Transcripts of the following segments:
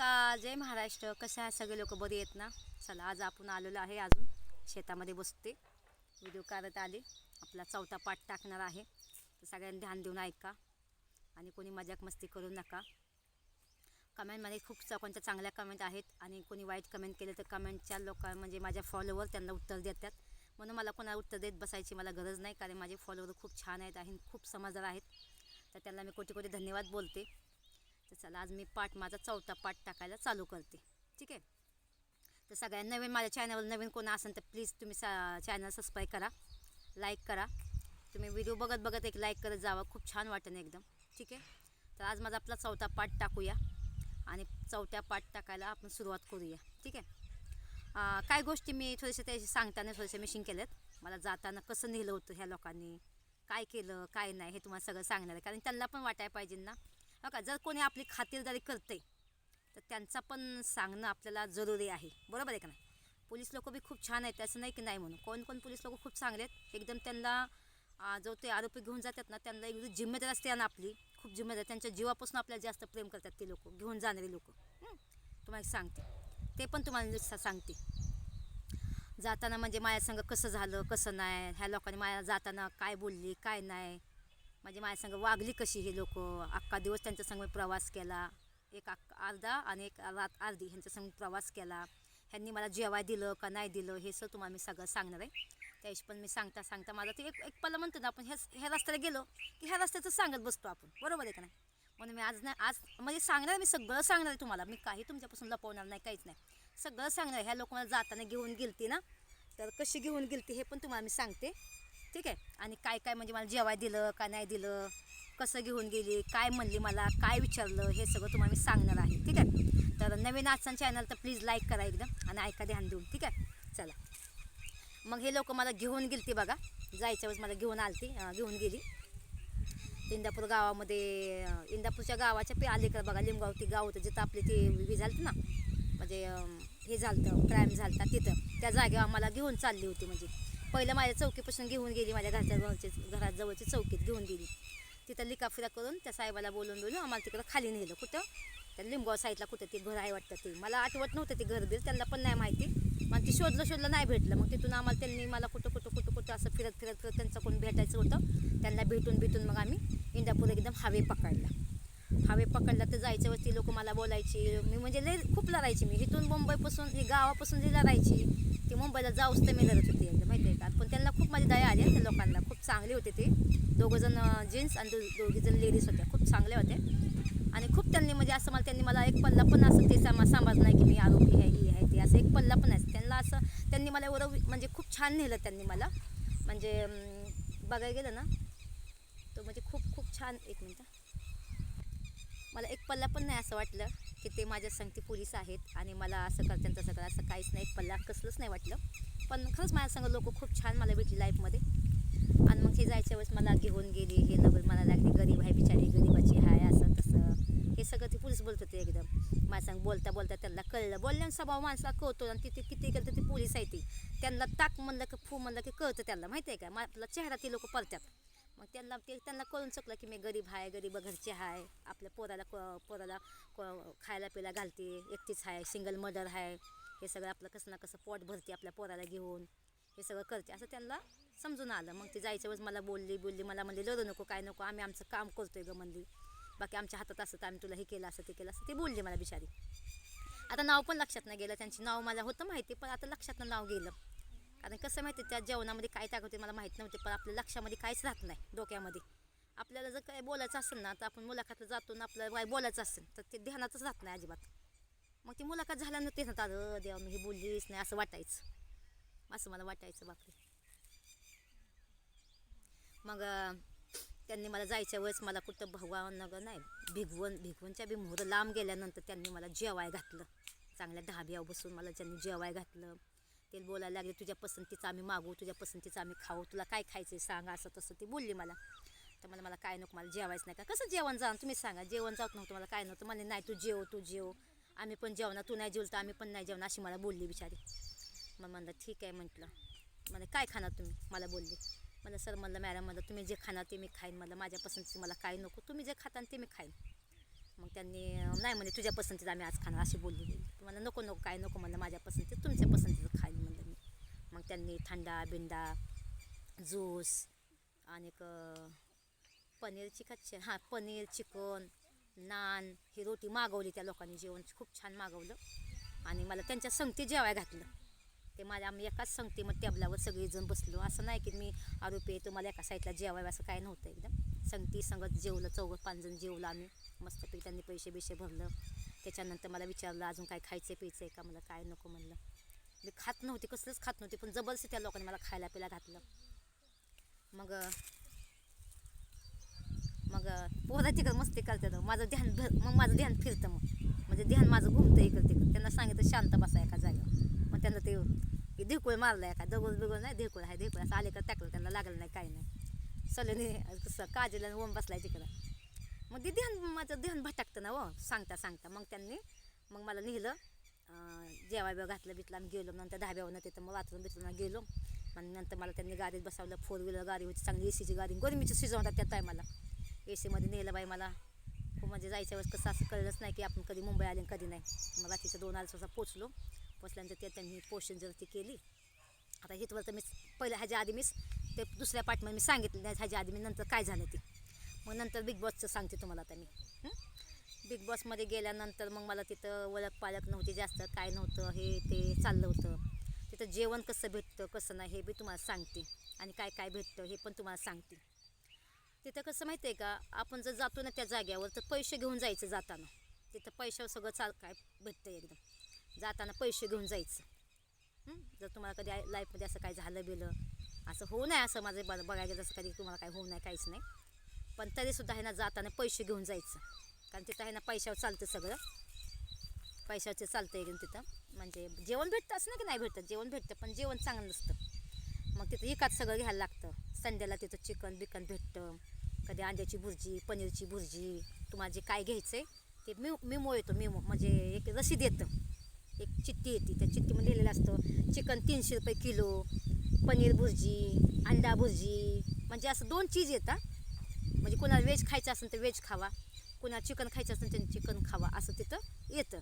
नमस्कार जय महाराष्ट्र? कसे आहे सगळे लोक? बरे आहेत ना? चला आज आपण आलेलो आहे अजून. शेतामध्ये बसते. व्हिडिओ काढत आले. आपला चौथा पाठ टाकणार आहे. तर सगळ्यांनी ध्यान देऊन ऐका. आणि कोणी मजाक मस्ती करू नका. कमेंटमध्ये खूप कोणत्या चांगल्या कमेंट आहेत. आणि कोणी वाईट कमेंट केले तर कमेंटच्या लोक म्हणजे माझ्या फॉलोवर त्यांना उत्तर देतात. म्हणून मला कोणाला उत्तर देत बसायची मला गरज नाही. कारण माझे फॉलोवर खूप छान आहेत आणि खूप समजदार आहेत. तर त्यांना मी कोटी कोटी धन्यवाद बोलते. तर चला आज मी पाठ माझा चौथा पाठ टाकायला चालू करते. ठीक आहे? तर सगळ्यांना नवीन माझ्या चॅनलवर नवीन कोण असेल तर प्लीज तुम्ही सा चॅनल सबस्क्राईब करा लाईक करा. तुम्ही व्हिडिओ बघत बघत एक लाईक करत जावा. खूप छान वाटेल एकदम. ठीक आहे? तर आज माझा आपला चौथा पाठ टाकूया. आणि चौथ्या पाठ टाकायला आपण सुरुवात करूया. ठीक आहे? काय गोष्टी मी थोडेसे त्याशी सांगताना थोडेसे मिशिंग केलेत. मला जाताना कसं नेलं होतं ह्या लोकांनी? काय केलं? काय नाही? हे तुम्हाला सगळं सांगणार आहे. कारण त्यांना पण वाटायला पाहिजे ना. हो का? जर कोणी आपली खातिरदारी करते तर त्यांचा पण सांगणं आपल्याला जरुरी आहे. बरोबर आहे का नाही? पोलीस लोक बी खूप छान आहेत असं नाही की नाही म्हणून. कोण कोण पोलीस लोक खूप चांगले आहेत एकदम त्यांना जो ते आरोपी घेऊन जातात ना त्यांना एकदम जिम्मेदारी असते ना आपली खूप जिम्मेदारी. त्यांच्या जीवापासून आपल्याला जास्त प्रेम करतात ते लोक घेऊन जाणारे लोक. तुम्हाला सांगते. ते पण तुम्हाला सांगते. जाताना म्हणजे माझ्या संग कसं झालं कसं नाही ह्या लोकांनी माझ्या जाताना काय बोलली काय नाही म्हणजे माझ्या संग वागली कशी हे लोक? अख्खा दिवस त्यांच्या संग मी प्रवास केला. एक अख्खा अर्धा आणि एक रात अर्धी ह्यांच्या संग प्रवास केला. ह्यांनी मला जेवाय दिलं का नाही दिलं हे सर तुम्हाला मी सगळं सांगणार आहे. त्यावेळेस पण मी सांगता सांगता माझं ते एक एक पल्ला म्हणतो ना आपण ह्या ह्या रस्त्याला गेलो की ह्या रस्त्याचं सांगत बसतो आपण. बरोबर आहे का नाही? म्हणून मी आज नाही आज म्हणजे सांगणार मी सगळं सांगणार आहे तुम्हाला. मी काही तुमच्यापासून लपवणार नाही काहीच नाही. सगळं सांगणार ह्या लोक मला जाताना घेऊन गेलती ना तर कशी घेऊन गेलती हे पण तुम्हाला मी सांगते. ठीक आहे? आणि काय काय म्हणजे मला जेवाय दिलं का नाही दिलं? कसं घेऊन गेली? काय म्हणली मला? काय विचारलं? हे सगळं तुम्हाला मी सांगणार आहे. ठीक आहे? तर नवीन आजचा चॅनल तर प्लीज लाईक करा एकदम आणि ऐका ध्यान देऊन. ठीक आहे? चला. मग हे लोक मला घेऊन गेलती बघा. जायच्या वेळेस मला घेऊन आलती घेऊन गेली. इंदापूर गावामध्ये इंदापूरच्या गावाच्या पे अलीकडे बघा लिंबगाव ती गाव होतं जिथं आपली ते हे झालं ना म्हणजे हे झालं क्राईम झालं तिथं. त्या जागेवर आम्हाला घेऊन चालली होती म्हणजे. पहिलं माझ्या चौकीपासून घेऊन गेली माझ्या घरच्या जवळची घरात जवळची चौकीत घेऊन गेली. तिथं लिकाफिरा करून त्या साहेबाला बोलून बोलून आम्हाला तिकडं खाली नेलं. कुठं? त्या लिंबगाव साईडला कुठं ते घर आहे वाटतं ते. मला आठवत नव्हतं ते घर बिर त्यांना पण नाही माहिती. मग ते शोधलं शोधलं नाही भेटलं. मग तिथून आम्हाला त्यांनी मला कुठं कुठं कुठं कुठं असं फिरत फिरत फिरत त्यांचं कोण भेटायचं होतं. त्यांना भेटून भेटून मग आम्ही इंदापूर एकदम हवे पकडला. हवे पकडला तर जायच्या वरती लोक मला बोलायची. मी म्हणजे लई खूप लढायची मी. इथून मुंबईपासून ही गावापासून जी लढायची. ती मुंबईला जाऊच तर मी लढत होती माहिती आहे का? पण त्यांना खूप माझी दया आली त्या लोकांना. खूप चांगले होते ते. दोघंजण जेंट्स आणि दोघीजण लेडीज होत्या. खूप चांगले होते. आणि खूप त्यांनी म्हणजे असं मला त्यांनी मला एक पल्ला पण असं ते सामा समज नाही की मी आरोपी आहे ही आहे ते. असं एक पल्ला पण आहे त्यांना असं त्यांनी मला एवढं म्हणजे खूप छान नेलं त्यांनी मला. म्हणजे बघायला गेलं ना तो म्हणजे खूप खूप छान एक मिनटं मला एक पल्ला पण नाही असं वाटलं की ते माझ्या संगती पोलीस आहेत आणि मला असं करतात तसं करा असं काहीच नाही एक पल्ला कसलंच नाही वाटलं. पण खरंच माझ्या संग लोक खूप छान मला भेटली लाईफमध्ये आणि मग हे जायच्या वेळेस मला घेऊन गेली हे नगर मला लागली गरीब आहे बिचारी गरीबाची आहे असं तसं. हे सगळं ते पोलीस बोलत होते एकदम. माझ्या संग बोलता बोलता त्यांना कळलं. बोलल्यानं स्वभाव माणसाला कळतो आणि तिथे किती गेलं तर ते पोलीस आहे ती. त्यांना ताक म्हणलं की फू म्हणलं की कळतं त्यांना. माहिती आहे का? मला चेहरा ते लोक पळतात. मग त्यांना ते त्यांना कळून चुकलं की मी गरीब आहे गरीब घरचे आहे आपल्या पोराला क- पोराला क- खायला प्यायला घालते एकटीच आहे सिंगल मदर आहे हे सगळं आपलं कसं ना कसं पोट भरते आपल्या पोराला घेऊन. हे सगळं करते. असं त्यांना समजून आलं. मग ते जायच्या वेळेस मला बोलली बोलली मला म्हणली लढू नको काय नको आम्ही आमचं काम करतोय ग म्हणली. बाकी आमच्या हातात असं तर आम्ही तुला हे केलं असं ते केलं असं ते बोलली मला बिचारी. आता नाव पण लक्षात नाही गेलं. त्यांची नाव मला होतं माहिती पण आता लक्षात नाव गेलं. कारण कसं माहिती त्या जेवणामध्ये काय टाकत होते मला माहीत नव्हते पण आपल्या लक्षामध्ये काहीच राहत नाही डोक्यामध्ये. आपल्याला जर काय बोलायचं असेल ना तर आपण मुलाखतला जातो ना आपल्याला काय बोलायचं असेल तर ते ध्यानातच राहत नाही अजिबात. मग ती मुलाखत झाल्यानंतर ते ना अरे देवा मी हे बोललीच नाही असं वाटायचं. असं मला वाटायचं बापरे. मग त्यांनी मला जायच्या वेळेस मला कुठं भगवान नाही भिगवण भिगवणच्या बी मोहरं लांब गेल्यानंतर त्यांनी मला जेवाय घातलं. चांगल्या ढाब्यावर बसून मला त्यांनी जेवाय घातलं. ते बोलायला लागले तुझ्या पसंतीचं आम्ही मागू तुझ्या पसंतीचं आम्ही खाऊ तुला काय खायचं आहे सांगा असं तसं. ती बोलली मला. तर मला मला काय नको मला जेवायचं नाही का? कसं जेवण जा? तुम्ही सांगा जेवण जात नव्हतं मला काय नव्हतं. मला नाही तू जेव तू जेव. आम्ही पण जेवणार तू नाही जेवलं तर आम्ही पण नाही जेवणार अशी मला बोलली बिचारी. मग म्हणलं ठीक आहे म्हटलं. मला काय खाणार तुम्ही? मला बोलली. मला सर म्हणलं मॅडम म्हणलं तुम्ही जे खाणार ते मी खाईन. मला माझ्या पसंतीचं मला काय नको तुम्ही जे खाता ते मी खाईन. मग त्यांनी नाही म्हणे तुझ्या पसंतीचं आम्ही आज खाणार अशी बोलली. तुम्हाला नको नको काय नको म्हणलं माझ्या पसंतीचं तुमच्या पसंतीचं खाईल म्हणलं मी मग त्यांनी थंडा बिंडा ज्यूस आणि पनीर चिकन हां पनीर चिकन नान ही रोटी मागवली त्या लोकांनी जेवण. खूप छान मागवलं. आणि मला त्यांच्या संगती जेवाय घातलं. ते माझ्या आम्ही एकाच संगती मग टेबलावर सगळेजण बसलो. असं नाही की मी आरोपी आहे तुम्हाला एका साईडला जेवाय असं काय नव्हतं एकदम. संगती संगत जेवलं चौघं पाचजण जेवलं आम्ही. मस्तपैकी त्यांनी पैसे बिशे भरलं. त्याच्यानंतर मला विचारलं अजून काय खायचं प्यायचं आहे का? मला काय नको म्हणलं. मी खात नव्हते कसलंच खात नव्हते पण जबरदस्ती त्या लोकांनी मला खायला पिला घातलं. मग मग पोहरा तिकडं मस्ती करतात. माझं ध्यान भर मग माझं ध्यान फिरतं मग. म्हणजे ध्यान माझं घुमतं इकडं तिकडं. त्यांना सांगितलं शांत बसा एका जागेवर. मग त्यांना ते की ढेकूळ मारलं एका दगड बिगड नाही ढेकूळ आहे ढेकूळ. असं आले का टाकलं त्यांना लागलं नाही काही नाही. सलोनी कसं काजल ओम बसलाय तिकडं. मग ते ध्यान माझं ध्यान भटकतं ना हो सांगता सांगता. मग त्यांनी मग मला नेलं. अं, जेवाय बिवा घातलं बिटलं आम्ही गेलो. नंतर धाब्यावरनं तिथं मग वाचून बिचून गेलो. मग नंतर मला त्यांनी गाडीत बसवलं. फोर व्हीलर गाडी होती चांगली ए सीची गाडी. गरमीची शिजवतात त्या टायमाला ए सीमध्ये नेलं बाई मला. खूप म्हणजे जायच्या वेळेस कसं असं कळलंच नाही की आपण कधी मुंबई आले कधी नाही. मग रात्रीचं दोन अडीच वाजता पोचलो पोचल्यानंतर ते त्यांनी पोषण जर ती केली. आता हिथवर तर मी पहिल्या ह्याच्या आधी मीच ते दुसऱ्या पार्टमध्ये मी सांगितलं. नाही ह्याच्या आधी मी नंतर काय झालं ते. मग नंतर बिग बॉसचं सांगते तुम्हाला आता मी. बिग बॉसमध्ये गेल्यानंतर मग मला तिथं ओळख पालक नव्हती जास्त काय नव्हतं हे ते चाललं होतं. तिथं जेवण कसं भेटतं कसं नाही हे बी तुम्हाला सांगते. आणि काय काय भेटतं हे पण तुम्हाला सांगते. तिथं कसं माहिती आहे का आपण जर जातो ना त्या जाग्यावर तर पैसे घेऊन जायचं जाताना. तिथं पैशावर सगळं चाल काय भेटतं एकदम. जाताना पैसे घेऊन जायचं. जर तुम्हाला कधी लाईफमध्ये असं काय झालं बिलं असं होऊ नये असं माझं बघ बघायला जसं कधी तुम्हाला काय होऊ नये काहीच नाही. पण तरीसुद्धा आहे ना जाताना पैसे घेऊन जायचं. कारण तिथं आहे ना पैशावर चालतं सगळं. पैशाचे चालतं एकदम तिथं. म्हणजे जेवण भेटतं असं नाही की नाही भेटतं जेवण भेटतं पण जेवण चांगलं नसतं. मग तिथं एकाच सगळं घ्यायला लागतं. संध्याला तिथं चिकन बिकन भेटतं. कधी अंड्याची भुर्जी पनीरची भुर्जी तुम्हाला जे काय घ्यायचं आहे ते मी मेमो येतो मेमो म्हणजे एक रसीद येतं. एक चिठ्ठी येते. त्या चिठ्ठीमध्ये लिहिलेलं असतं चिकन तीनशे रुपये किलो पनीर भुर्जी अंडा भुर्जी. म्हणजे असं दोन चीज येतात. म्हणजे कोणाला व्हेज खायचं असेल तर व्हेज खावा. कुणा चिकन खायचं असेल तर चिकन खावा असं तिथं येतं.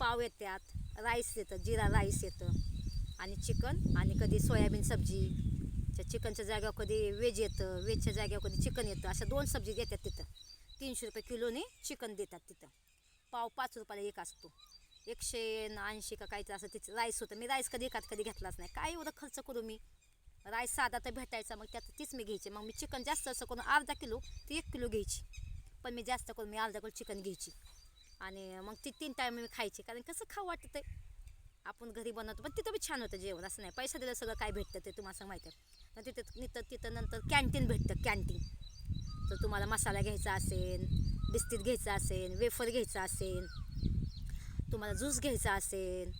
पाव येतात राईस येतं जिरा राईस येतं. आणि चिकन आणि कधी सोयाबीन सब्जी. त्या चिकनच्या जागेवर कधी वेज येतं वेजच्या जागेवर कधी चिकन येतं. अशा दोन सब्जी देतात तिथं. तीनशे रुपये किलोने चिकन देतात तिथं. पाव पाच रुपयाला एक असतो. एकशे ऐंशी का काहीतरी असं तिचं राईस होतं. मी राईस कधी एकात कधी घेतलाच नाही. काय एवढं खर्च करू मी? राईस साधा तर भेटायचा मग त्यात तीच मी घ्यायची. मग मी चिकन जास्त असं करून अर्धा किलो ती एक किलो घ्यायची. पण मी जास्त करून मी अर्धा किलो चिकन घ्यायची. आणि मग ती तीन टाईम मी खायची. कारण कसं खाऊ वाटतं ते. आपण घरी बनवतो पण तिथं बी छान होतं जेवण. असं नाही. पैसा दिलं सगळं काय भेटतं ते तुम्हाला असं माहिती आहे मग तिथं तिथं तिथं नंतर कॅन्टीन भेटतं कॅन्टीन तर तुम्हाला मसाला घ्यायचा असेल बिस्किट घ्यायचं असेल वेफर घ्यायचं असेल तुम्हाला ज्यूस घ्यायचा असेल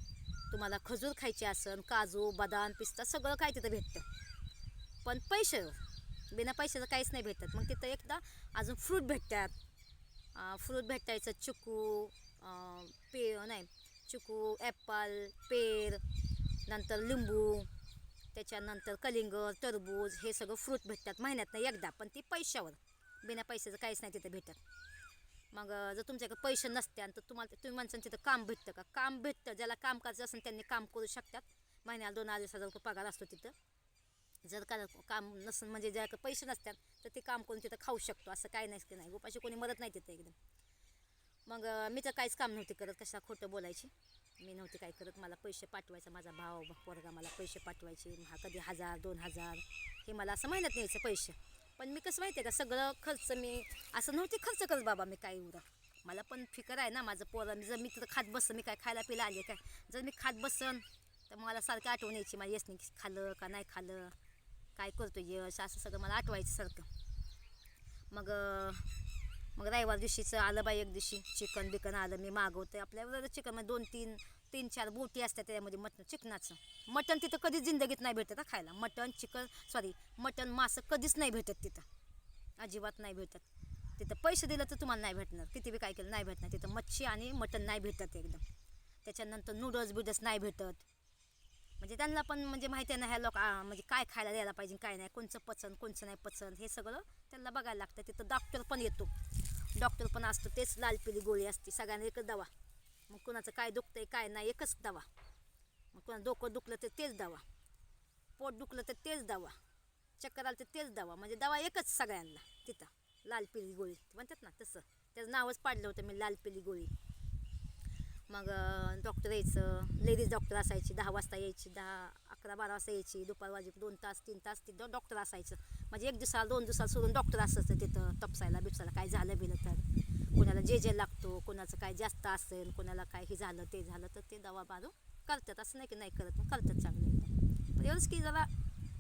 तुम्हाला खजूर खायचे असेल काजू बदाम पिस्ता सगळं काय तिथं भेटतं. पण पैसे बिना पैशाचं काहीच नाही भेटत. मग तिथं एकदा अजून फ्रूट भेटतात. फ्रूट भेटायचं चिकू पे नाही चिकू ॲपल पेर नंतर लिंबू त्याच्यानंतर कलिंगड टरबूज हे सगळं फ्रूट भेटतात महिन्यातनं एकदा पण ती पैशावर. बिना पैशाचं काहीच नाही तिथं भेटत. मग जर तुमच्याकडे पैसे नसत्यान तर तुम्हाला तुम्ही माणसांना तिथं काम भेटतं का? काम भेटतं. ज्याला काम करायचं असेल त्यांनी काम करू शकतात. महिन्याला दोन अडीच हजार रुपये पगार असतो तिथं. जर का काम नसून म्हणजे ज्याकडे पैसे नसतात तर ते काम करून तिथं खाऊ शकतो असं काय नाही की नाही. उपाशी कोणी मदत नाही तिथं एकदम. मग मी तर काहीच काम नव्हती करत कशा खोटं बोलायची? मी नव्हती काय करत मला पैसे पाठवायचा माझा भाव पोरगा मला पैसे पाठवायचे हा कधी हजार दोन हजार हे मला असं महिन्यात न्यायचं पैसे. पण मी कसं माहिती आहे का सगळं खर्च मी असं नव्हते खर्च करत बाबा मी काही उरं मला पण फिकर आहे ना माझं पोरं जर मी तिथं खात बसन मी काय खायला पिला आले काय? जर मी खात बसन तर मला सारखं आठवण यायची माझी येस नाही खाल्लं का नाही खाल्लं. काय करतो यश असं सगळं मला आठवायचं सारखं. मग मग रविवार दिवशीचं आलं बाई एक दिवशी. चिकन बिकन आलं मी मागवते आपल्या चिकन म्हणजे दोन तीन तीन चार बोटी असतात त्याच्यामध्ये मटन चिकनाचं. मटण तिथं कधीच जिंदगीत नाही भेटत खायला. मटण चिकन सॉरी मटण मासं कधीच नाही भेटत तिथं. अजिबात नाही भेटत. तिथं पैसे दिलं तर तुम्हाला नाही भेटणार. किती बी काय केलं नाही भेटणार. तिथं मच्छी आणि मटण नाही भेटत एकदम. त्याच्यानंतर नूडल्स बिडल्स नाही भेटत. म्हणजे त्यांना पण म्हणजे माहिती आहे ना ह्या लोक म्हणजे काय खायला द्यायला पाहिजे काय नाही कोणचं पचन कोणचं नाही पचन हे सगळं त्यांना बघायला लागतं. तिथं डॉक्टर पण येतो. डॉक्टर पण असतो तेच लाल पिली गोळी असते सगळ्यांना एकच दवा. मग कुणाचं काय दुखतंय काय नाही एकच दवा. मग कुणा डोकं दुखलं तर तेच दवा. पोट दुखलं तर तेच दवा. चक्कर आलं तर तेच दवा. म्हणजे दवा एकच सगळ्यांना तिथं. लाल पिली गोळी. म्हणतात ना तसं. त्याचं नावच पाडलं होतं मी लाल पिली गोळी. मग डॉक्टर यायचं. लेडीज डॉक्टर असायची दहा वाजता यायची दहा अकरा बारा वाजता यायची. दुपार वाजे दोन तास तीन तास तिथं डॉक्टर असायचं. म्हणजे एक दिवसाला दोन दिवसाला सोडून डॉक्टर असायचं तिथं तपसायला बिपसायला. काय झालं बिलं तर? कोणाला जे जे लागतो कोणाचं काय जास्त असेल कोणाला काय हे झालं ते झालं तर ते दवा मारून करतात. असं नाही की नाही करत मग करतात चांगलं. पण एवढंच की जरा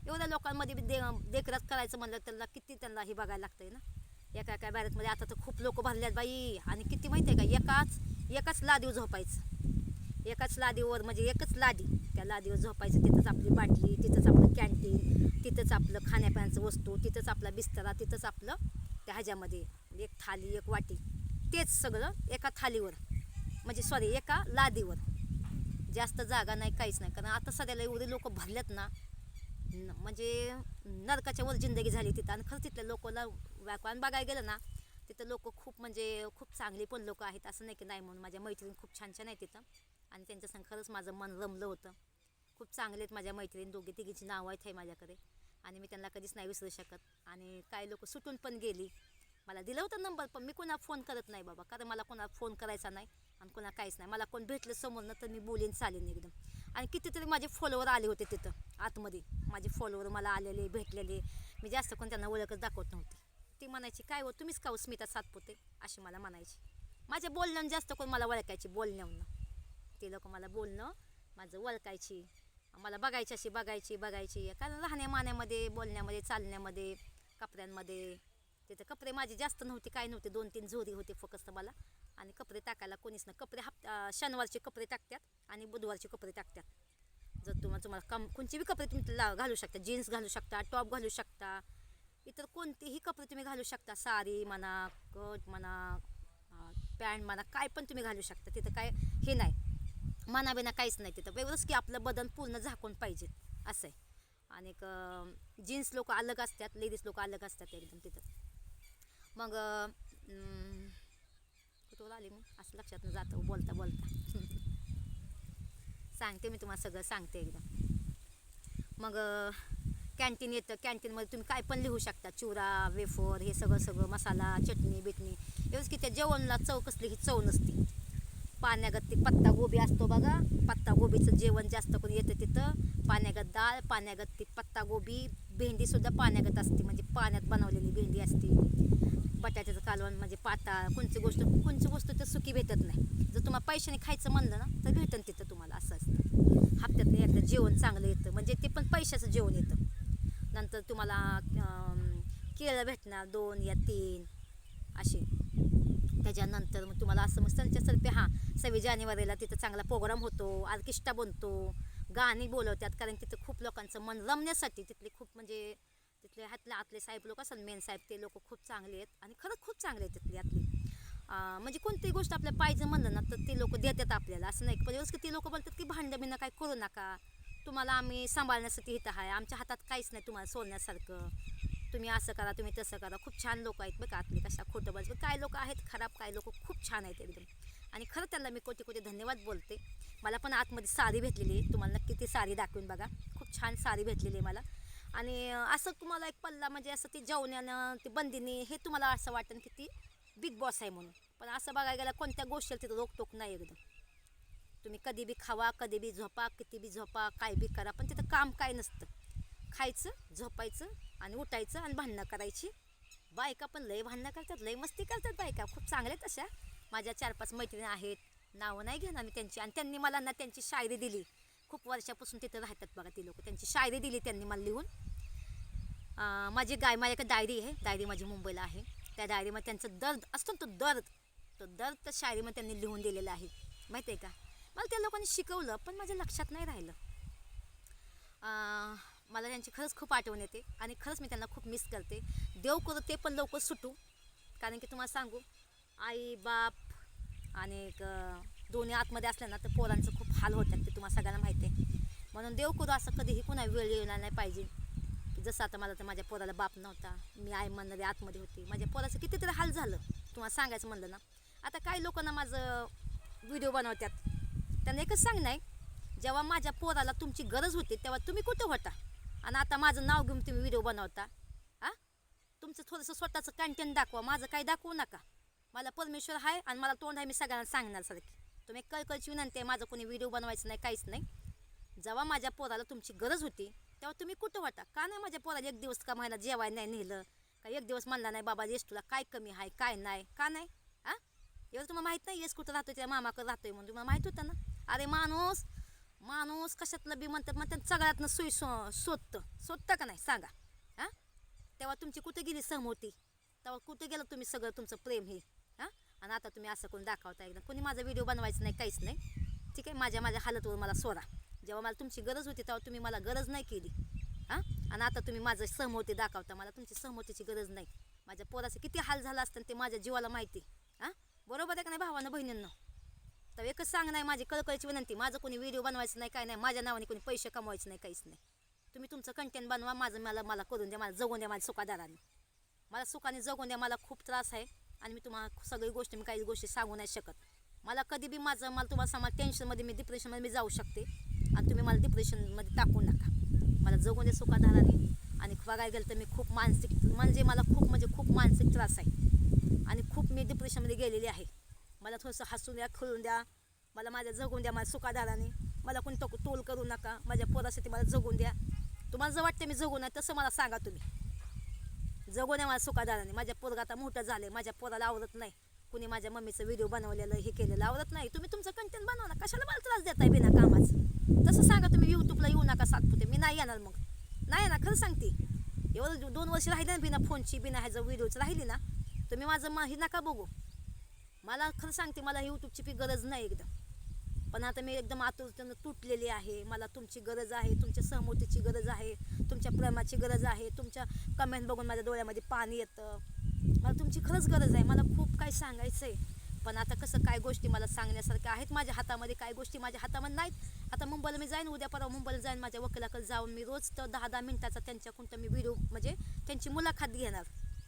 एवढ्या लोकांमध्ये बी दे देखरेख करायचं म्हणलं त्यांना किती त्यांना हे बघायला लागतं आहे ना? एका एका बॅरेकमध्ये आता तर खूप लोक भरल्यात बाई. आणि किती माहिती आहे का एकाच एकाच लादीवर झोपायचं. एकाच लादीवर म्हणजे एकच लादी. त्या लादीवर झोपायचं. तिथंच आपली बाटली तिथंच आपलं कॅन्टीन तिथंच आपलं खाण्यापिण्याचं वस्तू तिथंच आपला बिस्तरा तिथंच आपलं त्या ह्याच्यामध्ये एक थाली एक वाटी. तेच सगळं एका थालीवर. म्हणजे सॉरी एका लादीवर. जास्त जागा नाही काहीच नाही. कारण आता सध्याला एवढे लोक भरल्यात ना म्हणजे नरकाच्या वर जिंदगी झाली तिथं. आणि खरं तिथल्या लोकांना व्याकरण बघायला गेलं ना तिथं लोक खूप म्हणजे खूप चांगली पण लोक आहेत असं नाही की नाही म्हणून. माझ्या मैत्रिणी खूप छान छान आहे तिथं. आणि त्यांच्या संग खरंच माझं मन रमलं होतं. खूप चांगले आहेत माझ्या मैत्रिणी. दोघी तिघीची नावं आहेत माझ्याकडे. आणि मी त्यांना कधीच नाही विसरू शकत. आणि काही लोक सुटून पण गेली. मला दिलं होतं नंबर पण मी कोणाला फोन करत नाही बाबा. कारण मला कोणाला फोन करायचा नाही आणि कोणा काहीच नाही. मला कोण भेटलं समोरनं तर मी बोलीन चालेन एकदम. आणि कितीतरी माझे फॉलोवर आले होते तिथं आतमध्ये. माझे फॉलोवर मला आलेले भेटलेले. मी जास्त कोण त्यांना ओळखच दाखवत नव्हती. ती म्हणायची काय हो तुम्हीच का हो स्मिता सातपुते? अशी मला म्हणायची. माझ्या बोलण्यानं जास्त कोण मला ओळखायची बोलण्यावरनं. ते लोक मला बोलणं माझं ओळखायची. मला बघायची अशी बघायची बघायची. कारण राहण्यामाण्यामध्ये बोलण्यामध्ये चालण्यामध्ये कपड्यांमध्ये तिथं कपडे माझे जास्त नव्हते काय नव्हते दोन तीन झोरी होते फक्त मला. आणि कपडे टाकायला कोणीच नाही. कपडे हप्ता शनिवारचे कपडे टाकतात आणि बुधवारचे कपडे टाकतात. जर तुम्हाला तुम्हाला कम कोणचे बी कपडे तुम्ही ला घालू शकता जीन्स घालू शकता टॉप घालू शकता इतर कोणतेही कपडे तुम्ही घालू शकता साडी म्हणा कट म्हणा पॅन्ट म्हणा काय पण तुम्ही घालू शकता. तिथं काय हे नाही. मना बिना काहीच नाही तिथं. वेगळंच की आपलं बदन पूर्ण झाकून पाहिजे. असं आहे आणि जीन्स लोक अलग असतात लेडीज लोक अलग असतात एकदम तिथं. मग अं, आले असं लक्षात न जातं बोलता बोलता. सांगते मी तुम्हाला सगळं सांगते एकदम मग कॅन्टीन येतं. कॅन्टीनमध्ये तुम्ही काय पण लिहू शकता. चुरा वेफर हे सगळं सगळं मसाला चटणी बिटणी. एवढंच की त्या जेवणला चव कसली ही चव नसते. पाण्यागत ती पत्ता गोबी असतो बघा. पत्ता गोबीचं जेवण जास्त करून येतं तिथं. पाण्यागत डाळ पाण्यागत ती पत्ता गोबी. भेंडीसुद्धा पाण्यागत असते. म्हणजे पाण्यात बनवलेली भेंडी असते. बटाट्याचं कालवण म्हणजे पाता कोणची गोष्ट कोणची गोष्ट तर सुकी भेटत नाही. जर तुम्हाला पैशाने खायचं म्हणलं ना तर भेटन तिथं तुम्हाला असं असतं. हप्त्यात एकदा जेवण चांगलं येतं. म्हणजे ते पण पैशाचं जेवण येतं. नंतर तुम्हाला केळं भेटणार दोन या तीन असे. त्याच्यानंतर मग तुम्हाला असं मग संचातर्फे हां सव्वीस जानेवारीला तिथं चांगला प्रोग्राम होतो आर्किस्टा बनतो. गाणी बोलवतात कारण तिथं खूप लोकांचं मन रमण्यासाठी तिथले खूप म्हणजे आपले हातले आतले साहेब लोक असतात मेन साहेब ते लोक खूप चांगले आहेत आणि खरंच खूप चांगले आहेत तिथले आतले म्हणजे कोणतीही गोष्ट आपल्याला पाहिजे म्हणलं ना तर ते लोक देतात आपल्याला असं नाही. पण की ते लोक बोलतात की भांडं बिंडं काय करू नका. तुम्हाला आम्ही सांभाळण्यासाठी इथं आहे. आमच्या हातात काहीच नाही तुम्हाला सोडण्यासारखं. तुम्ही असं करा तुम्ही तसं करा. खूप छान लोक आहेत बघा आतले कशा खोटं बोलत काय लोक आहेत खराब काय लोक खूप छान आहेत एकदम. आणि खरं त्यांना मी कोटी कोटी धन्यवाद बोलते. मला पण आतमध्ये साडी भेटलेली आहे. तुम्हाला नक्की ती साडी दाखवून बघा. खूप छान साडी भेटलेली आहे मला. आणि असं तुम्हाला एक पल्ला म्हणजे असं ती जेवण्यानं ती बंदिनी हे तुम्हाला असं वाटतं की ती बिग बॉस आहे म्हणून. पण असं बघायला गेलं कोणत्या गोष्टीला तिथं रोकटोक नाही एकदम. तुम्ही कधी बी खावा कधी बी झोपा किती बी झोपा काय बी करा पण तिथं काम काय नसतं. खायचं झोपायचं आणि उठायचं आणि भांडणं करायची. बायका पण लय भांडणं करतात लय मस्ती करतात बायका. खूप चांगल्या आहेत तशा माझ्या चार पाच मैत्रिणी आहेत. नावं नाही घेणार मी त्यांची. आणि त्यांनी मला ना त्यांची शायरी दिली. खूप वर्षापासून तिथं राहतात बघा ती लोक. त्यांची शायरी दिली त्यांनी मला लिहून. माझी गाय माझ्याकडे डायरी आहे. डायरी माझी मुंबईला आहे. त्या डायरीमध्ये त्यांचं दर्द असतो ना तो दर्द तो दर्द त्या शायरीमध्ये त्यांनी लिहून दिलेला आहे. माहिती आहे का? मला त्या लोकांनी शिकवलं पण माझ्या लक्षात नाही राहिलं. मला त्यांची खरंच खूप आठवण येते आणि खरंच मी त्यांना खूप मिस करते. देव करू ते पण लवकर सुटू. कारण की तुम्हाला सांगू आई बाप आणि दोन्ही आतमध्ये असल्या ना तर पोरांचं खूप हाल होतात. तुम्हाला सगळ्यांना माहिती आहे. म्हणून देव करू असं कधीही कुणा वेळ येणार नाही पाहिजे. जसं आता मला तर माझ्या पोराला बाप नव्हता. मी आई म्हणणारी आतमध्ये होती. माझ्या पोराचं कितीतरी हाल झालं. तुम्हाला सांगायचं म्हणलं ना. आता काही लोकांना माझं व्हिडिओ बनवतात. त्यांना एकच सांग नाही जेव्हा माझ्या पोराला तुमची गरज होती तेव्हा तुम्ही कुठं होता? आणि आता माझं नाव घेऊन तुम्ही व्हिडिओ बनवता. हां? तुमचं थोडंसं स्वतःचं कंटेंट दाखवा. माझं काही दाखवू नका. मला परमेश्वर आहे आणि मला तोंड आहे मी सगळ्यांना सांगणार सारखी. तुम्ही कळकळची विनंती आहे माझं कोणी व्हिडिओ बनवायचं नाही काहीच नाही. जेव्हा माझ्या पोराला तुमची गरज होती तेव्हा तुम्ही कुठं होता का नाही माझ्या पोराला एक दिवस का महिना जेवायला नाही नेलं? का एक दिवस म्हणला नाही बाबा येस तुला काय कमी आहे काय नाही? का नाही? हां एवढं तुम्हाला माहीत नाही येस कुठं राहतोय त्या मामाकडे राहतोय म्हणून तुम्हाला माहीत होतं ना? अरे माणूस माणूस कशातलं बी म्हणतात मग त्यांना सगळ्यातनं सुई सो शोधतं शोधतं का नाही? सांगा. हां तेव्हा तुमची कुठं गेली सहमती? तेव्हा कुठं गेलं तुम्ही सगळं तुमचं प्रेम हे? आणि आता तुम्ही असं कोण दाखवता एकदम कोणी माझा व्हिडिओ बनवायचं नाही काहीच नाही. ठीक आहे? माझ्या माझ्या हालतवर मला सोडा. जेव्हा मला तुमची गरज होती तेव्हा तुम्ही मला गरज नाही केली. हां? आणि आता तुम्ही माझं सहमती दाखवता. मला तुमची सहमतीची गरज नाही. माझ्या पोराचं किती हाल झाला असतं ते माझ्या जीवाला माहिती. हां? बरोबर आहे का नाही भावानं बहिणींना? तर एकच सांग नाही माझी कळकळीची विनंती. माझं कोणी व्हिडिओ बनवायचं नाही काय नाही. माझ्या नावाने कोणी पैसे कमवायचे नाही काहीच नाही. तुम्ही तुमचं कंटेंट बनवा. माझं मला मला करून द्या. मला जगून द्या माझ्या सुखादाराने. मला सुखाने जगून द्या. मला खूप त्रास आहे. आणि मी तुम्हाला सगळी गोष्टी मी काही गोष्टी सांगू नाही शकत. मला कधी बी माझं मला तुम्हाला सांगा टेन्शनमध्ये मी डिप्रेशनमध्ये मी जाऊ शकते. आणि तुम्ही मला डिप्रेशनमध्ये टाकू नका. मला जगून द्या सुखाधाराने. आणि बघायला गेलं तर मी खूप मानसिक म्हणजे मला खूप म्हणजे खूप मानसिक त्रास आहे. आणि खूप मी डिप्रेशनमध्ये गेलेली आहे. मला थोडंसं हसून द्या खेळून द्या. मला माझ्या जगून द्या माझ्या सुखाधाराने. मला कोणी तो तोल करू नका. माझ्या पोरासाठी मला जगून द्या. तुम्हाला जर वाटतं मी जगून आहे तसं मला सांगा तुम्ही. जगून द्या मला सुखादाराने माझ्या पोरगा आता मोठं झालं माझ्या पोराला आवडत नाही. कुणी माझ्या मम्मीचं व्हिडिओ बनवलेलं हे केलेलं आवडत नाही. तुम्ही तुमचं कंटेंट बनवा ना. कशाला मला त्रास देताय बिना कामाचं? तसं सांगा तुम्ही यूट्यूबला येऊ नका सातपुते मी नाही येणार मग. नाही येणार खरं सांगते. एवढं दोन वर्ष राहिले ना बिना फोनची बिना ह्याचं व्हिडिओचं राहिली ना तुम्ही माझं मग हे नका बघू. मला खरं सांगते मला यूट्यूबची पी गरज नाही एकदम. पण आता मी एकदम आतुरतेनं तुटलेली आहे. मला तुमची गरज आहे तुमच्या सहमतीची गरज आहे तुमच्या प्रेमाची गरज आहे तुमच्या कमेंट बघून माझ्या डोळ्यामध्ये पाणी येतं. मला तुमची खरंच गरज आहे. मला खूप काही सांगायचं आहे पण आता कसं काय गोष्टी मला सांगण्यासारख्या आहेत? माझ्या हातामध्ये काय गोष्टी माझ्या हातामध्ये नाहीत? आता मुंबईला मी जाईन उद्या परवा मुंबईला जाईन माझ्या वकिलाकडे जाऊन मी रोज तर दहा दहा मिनिटाचा त्यांच्याकडून तर मी व्हिडिओ म्हणजे त्यांची मुलाखत घेणार.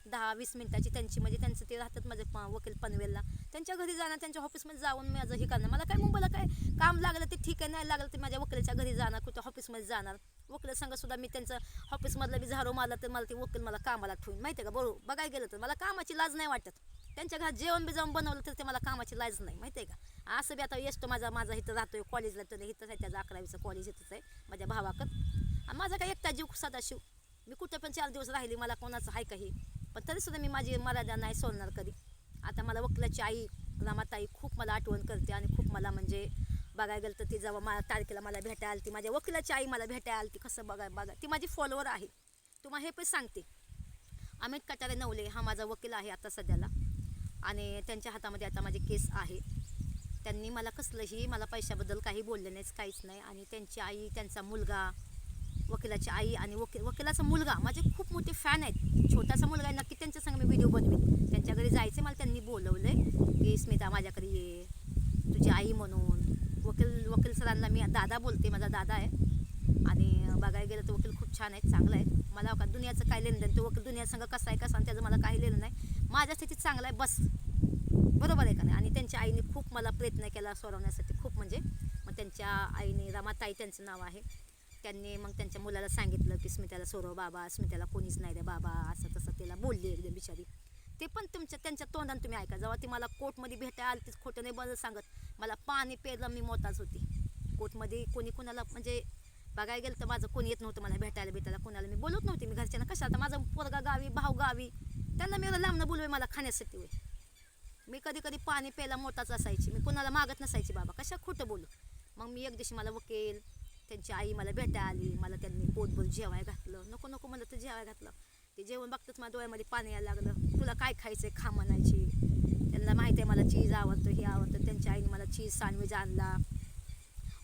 दहा वीस मिनिटाची त्यांची म्हणजे त्यांचं ते राहतात माझे प- वकील पनवेलला. त्यांच्या घरी जाणार त्यांच्या ऑफिसमध्ये जाऊन माझं हे करणार. मला काय मुंबईला काय काम लागलं ते ठीक आहे नाही लागलं ते माझ्या वकिलाच्या घरी जाणार कुठं ऑफिसमध्ये जाणार. वकील संघ सुद्धा मी त्यांचं ऑफिसमधलं बी झाडू मारला तर मला ते वकील मला कामाला ठेवून. माहिती आहे का? बरोबर. बघायला गेलं तर मला कामाची लाज नाही वाटत. त्यांच्या घरात जेवण बी जाऊन बनवलं तर ते मला कामाची लाज नाही. माहिती आहे का? असं बी आता येतो माझा माझा इथं राहतोय कॉलेजला तर इथंच आहे त्याचं अकरावीचं कॉलेज इथंच आहे माझ्या भावाकडं. आणि माझा काय एकटा जीव सदाशिव मी कुठं पण चार दिवस राहिली मला कोणाचं आहे काही पण तरीसुद्धा मी माझी मर्यादा नाही सोडणार कधी. आता मला वकिलाची आई रामाताई खूप मला आठवण करते आणि खूप मला म्हणजे बघायला गेलं तर ती जेव्हा मला तारखेला मला भेटायला आली ती माझ्या वकिलाची आई मला भेटायला आली ती कसं बघा बघा. ती माझी फॉलोअर आहे. तुम्हाला हे पण सांगते. अमित कटारे नवले हा माझा वकील आहे आता सध्याला. आणि त्यांच्या हातामध्ये आता माझी केस आहे. त्यांनी मला कसलंही मला पैशाबद्दल काही बोलले नाहीच काहीच नाही. आणि त्यांची आई त्यांचा मुलगा वकिलाची आई आणि वकील वकिलाचा मुलगा. माझे खूप मोठे फॅन आहेत. छोटासा मुलगा आहे नक्की त्यांच्या संग मी व्हिडिओ बनवेन. त्यांच्या घरी जायचे मला त्यांनी बोलवलं आहे की स्मिता माझ्याकडे ये. तुझी आई म्हणून. वकील वकील सरांना मी दादा बोलते माझा दादा आहे. आणि बघायला गेलं तर वकील खूप छान आहेत चांगला आहे मला का दुनियाचं काय लिहिलं नाही तो वकील दुनियासंग कसा आहे कसा आणि त्याचं मला काही लिहिलं नाही. माझ्या स्थितीत चांगला आहे बस. बरोबर आहे का नाही? आणि त्यांच्या आईने खूप मला प्रयत्न केला सोडवण्यासाठी खूप म्हणजे. मग त्यांच्या आईने रमाताई त्यांचं नाव आहे. त्यांनी मग त्यांच्या मुलाला सांगितलं की स्मिताला सोरव बाबा स्मिताला कोणीच नाही रे बाबा असं तसं तिला बोलली एकदम बिचारी. ते पण तुमच्या त्यांच्या तोंडाने तुम्ही ऐका. जेव्हा ती मला कोर्टमध्ये भेटायला आली तीच खोटं नाही बरं सांगत. मला पाणी प्यायला मी मोताच होती. कोर्टमध्ये कोणी कोणाला म्हणजे बघायला गेलं तर माझं कोणी येत नव्हतं मला भेटायला भेटायला कोणाला. मी बोलत नव्हती मी घरच्यांना कशा आता माझा पोरगा गावी भाऊ गावी त्यांना मी लांबणं लांबनं बोलवे मला खाण्यासाठी होय. मी कधी कधी पाणी प्यायला मोठाच असायची. मी कोणाला मागत नसायची बाबा. कशा खोटं बोलू? मग मी एक दिवशी मला वकील त्यांची आई मला भेटा आली मला त्यांनी पोटभर जेवाय घातलं. नको नको मला तर जेवाय घातलं. ते जेवण बघतच माझ्या डोळ्यामध्ये पाणी यायला लागलं. तुला काय खायचं आहे खा म्हणायची. त्यांना माहिती आहे मला चीज आवडतं हे आवडतं. त्यांच्या आईने मला चीज सँडविच आणला.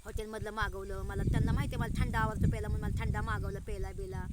हॉटेलमधलं मागवलं. मला त्यांना माहिती आहे मला थंड आवडतं प्यायला म्हणून मला थंडा मागवलं प्यायला बिला.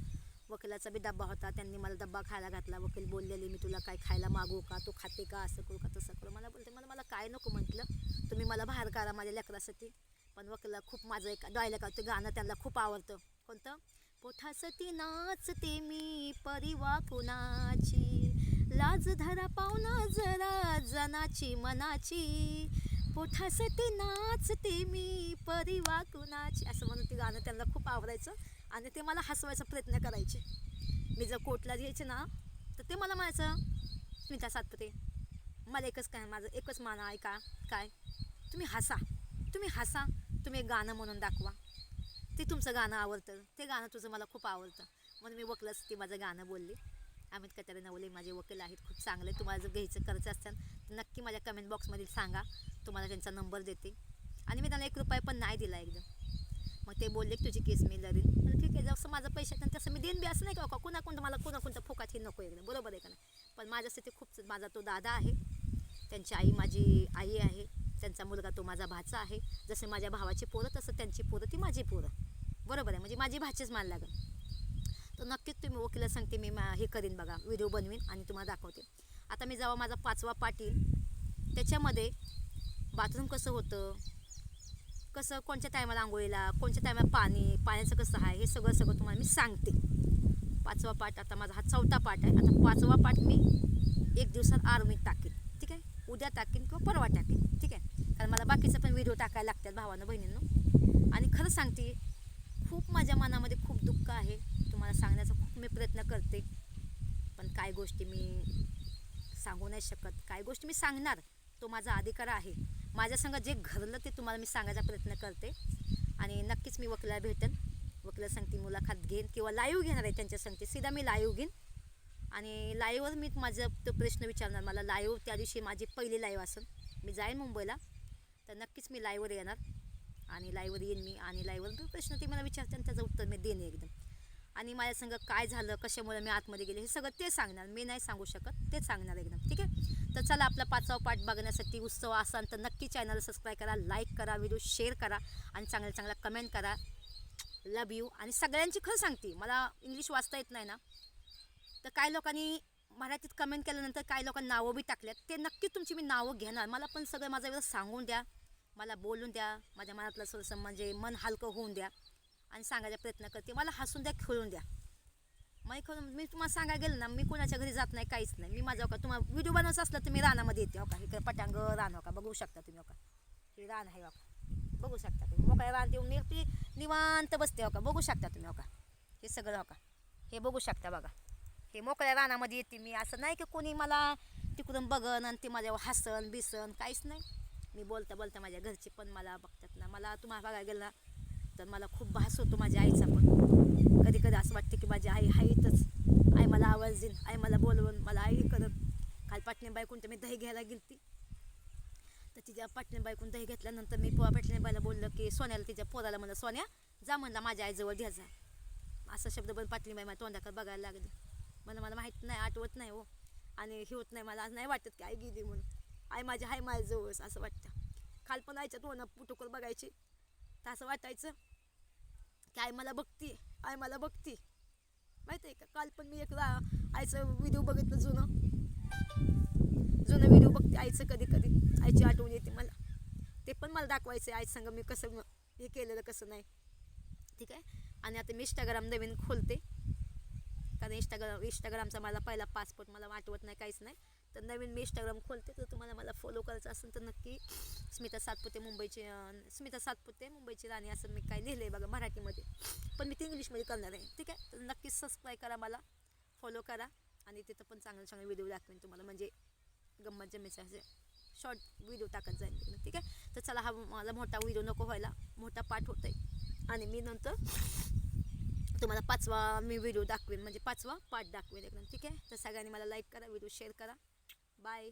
वकिलाचा बी डब्बा होता. त्यांनी मला डब्बा खायला घातला. वकील बोललेली मी तुला काय खायला मागू का? तू खाते का? असं करू का? तसं करू. मला बोलते मला मला काय नको म्हटलं? तुम्ही मला बाहेर काढा माझ्या लेकरासाठी. पण वकिला खूप माझं एक गायला का ते गाणं त्यांना खूप आवडतं. कोणतं? पोठासती नाचते मी परिवा कुणाची? लाज धरा पाहुणा जरा जनाची मनाची. पोठासती नाचते मी परिवा कुणाची? असं म्हणून ते गाणं त्यांना खूप आवडायचं आणि ते मला हसवायचा प्रयत्न करायचे. मी जर कोटला घ्यायचे ना तर ते मला म्हणायचं स्मिता सातपुते मला एकच काय माझं एकच माना ऐका काय? तुम्ही हसा. तुम्ही हसा. तुम्ही एक गाणं म्हणून दाखवा. ते तुमचं गाणं आवडतं. ते गाणं तुझं मला खूप आवडतं. म्हणून मी वकलच ते माझं गाणं बोलले. अमित कटारे नवले माझे वकील आहेत खूप चांगले. तुम्हाला जर घ्यायचं करायचं असेल तर नक्की माझ्या कमेंट बॉक्समध्ये सांगा. तुम्हाला त्यांचा नंबर देते. आणि मी त्यांना एक रुपये पण नाही दिला एकदम. मग ते बोलले की तुझी केस मी लढीन म्हणलं ठीक आहे जसं माझं पैसे आहे तसं मी देईन बी. असं नाही का कुणा कोणतं मला कुणा कोणतं फुकात हे नको एकदम. बरोबर आहे का नाही? पण माझ्यासाठी खूप माझा तो दादा आहे. त्यांची आई माझी आई आहे. त्यांचा मुलगा तो माझा भाचा आहे. जसे माझ्या भावाची पोरं तसं त्यांची पोरं ती माझी पोरं. बरोबर आहे. म्हणजे माझी भाचीच मान लागेल. तर नक्कीच तुम्ही वकिला सांगते मी मा- हे करीन बघा व्हिडिओ बनवीन आणि तुम्हाला दाखवते. आता मी जेव्हा माझा पाचवा पाटील त्याच्यामध्ये बाथरूम कसं होतं? कसं कोणत्या टायमाला आंघोळीला? कोणत्या टायमाला पाणी? पाण्याचं कसं आहे? हे सगळं सगळं तुम्हाला मी सांगते. पाचवा पाठ आता माझा हा चौथा पाठ आहे. आता पाचवा पाठ मी एक दिवसात आर्मीत टाकेन. उद्या टाकेन किंवा परवा टाकेन ठीक आहे? कारण मला बाकीचं पण व्हिडिओ टाकायला लागतात भावानं बहिणींनो. आणि खरं सांगते खूप माझ्या मनामध्ये खूप दुःख आहे. तुम्हाला सांगण्याचा खूप मी प्रयत्न करते. पण काय गोष्टी मी सांगू नाही शकत. काय गोष्टी मी सांगणार तो माझा अधिकार आहे. माझ्या संग जे घडलं ते तुम्हाला मी सांगायचा प्रयत्न करते. आणि नक्कीच मी वकिला भेटेन. वकिला सांगते मुलाखत घेईन किंवा लाईव्ह घेणार आहे त्यांच्या सांगते सीधा मी लाईव्ह घेईन. आणि लाईव्हवर मी माझं तो प्रश्न विचारणार. मला लाईव्ह त्या दिवशी माझी पहिली लाईव्ह असेल मी जाईन मुंबईला. तर नक्कीच मी लाईव्हवर येणार. आणि लाईव्हवर येईन मी आणि लाईव्हवर प्रश्न ते मला विचारते आणि त्याचं उत्तर मी देईन एकदम. आणि माझ्या संग काय झालं कशामुळे मी आतमध्ये गेले हे सगळं ते सांगणार. मी नाही सांगू शकत तेच सांगणार एकदम. ठीक आहे? तर चला आपला पाचवा पाठ बघण्यासाठी उत्सव असाल तर नक्की चॅनल सबस्क्राईब करा लाईक करा व्हिडिओ शेअर करा आणि चांगल्या चांगल्या कमेंट करा. लव यू आणि सगळ्यांची खरं सांगते. मला इंग्लिश वाचता येत नाही ना. तर काही लोकांनी मराठीत कमेंट केल्यानंतर काही लोकांनी नावं बी टाकल्यात. ते नक्की तुमची मी नावं घेणार. मला पण सगळं माझं वेळेस सांगून द्या. मला बोलून द्या. माझ्या मनातलं थोडंसं म्हणजे मन हलकं होऊन द्या. आणि सांगायचा प्रयत्न करते. मला हसून द्या खेळून द्या. मग खेळून मी तुम्हाला सांगायला गेलं ना मी कोणाच्या घरी जात नाही काहीच नाही. मी माझा का तुम्हाला व्हिडिओ बनवायचा असला तर मी रानामध्ये येते हो का? इकडे पटांग रान हो का? बघू शकता तुम्ही हो का? हे रान आहे हो का? बघू शकता तुम्ही. मोकळ्या रान देऊन मी निवांत बसते हो का? बघू शकता तुम्ही हो का? हे सगळं हो का? हे बघू शकता बघा. हे मोकळ्या रानामध्ये येते मी. असं नाही की कोणी मला तिकडून बघन आणि ते माझ्यावर हसन बिसन काहीच नाही. मी बोलता बोलता माझ्या घरचे पण मला बघतात ना. मला तुम्हाला बघायला गेलं ना तर मला खूप भास होतो माझ्या आईचा पण. कधी कधी असं वाटतं की माझी आई हाईतच. आई मला आवाज देईन आई मला बोलवून मला आई करत काल पाटलीबाईकून तर मी दही घ्यायला गेलती. तर तिच्या पाटणेबाईकून दही घेतल्यानंतर मी पोहा पाटणेबाईला बोललं की सोन्याला तिच्या पोराला म्हणलं सोन्या जा म्हणला माझ्या आईजवळ द्या जा. असा शब्द पण पाटणीबाई माझ्या तोंडाकडे बघायला लागली. मला मला माहीत नाही आठवत नाही हो. आणि हे होत नाही मला आज नाही वाटत की आई गेली म्हणून. आई माझी आहे माझ्याजवळच असं वाटतं. काल पण आईच्या ना पुटुकर बघायची. तर असं वाटायचं की आई मला बघती आई मला बघती. माहिती आहे का? काल पण मी एक आईचं व्हिडिओ बघितलं जुनं. जुनं व्हिडिओ बघते आईचं कधी कधी. आईची आठवण येते मला. ते पण मला दाखवायचं आहे आई संग मी कसं हे केलेलं कसं नाही. ठीक आहे? आणि आता मी इंस्टाग्राम नवीन खोलते. कारण इंस्टाग्राम इंस्टाग्रामचा मला पहिला पासपोर्ट मला वाटवत नाही काहीच नाही. तर नवीन मी इंस्टाग्राम खोलते तर तुम्हाला मला फॉलो करायचं असेल तर नक्की स्मिता सातपुते मुंबईची स्मिता सातपुते मुंबईची राणी असं मी काय लिहिलं आहे बघा मराठीमध्ये. पण मी ते इंग्लिशमध्ये करणार आहे ठीक आहे? तर नक्कीच सबस्क्राईब करा मला फॉलो करा आणि तिथं पण चांगले चांगले व्हिडिओ दाखवेन तुम्हाला. म्हणजे गंमत जमेचे असे. शॉर्ट व्हिडिओ टाकत जाईल ठीक आहे? तर चला हा मला मोठा व्हिडिओ नको व्हायला मोठा पाठ होत आहे आणि मी नंतर तुम्हाला पाचवा मी व्हिडिओ दाखवेन. म्हणजे पाचवा पाठ दाखवेन एकदम. ठीक आहे? तर सगळ्यांनी मला लाईक करा व्हिडिओ शेअर करा. बाय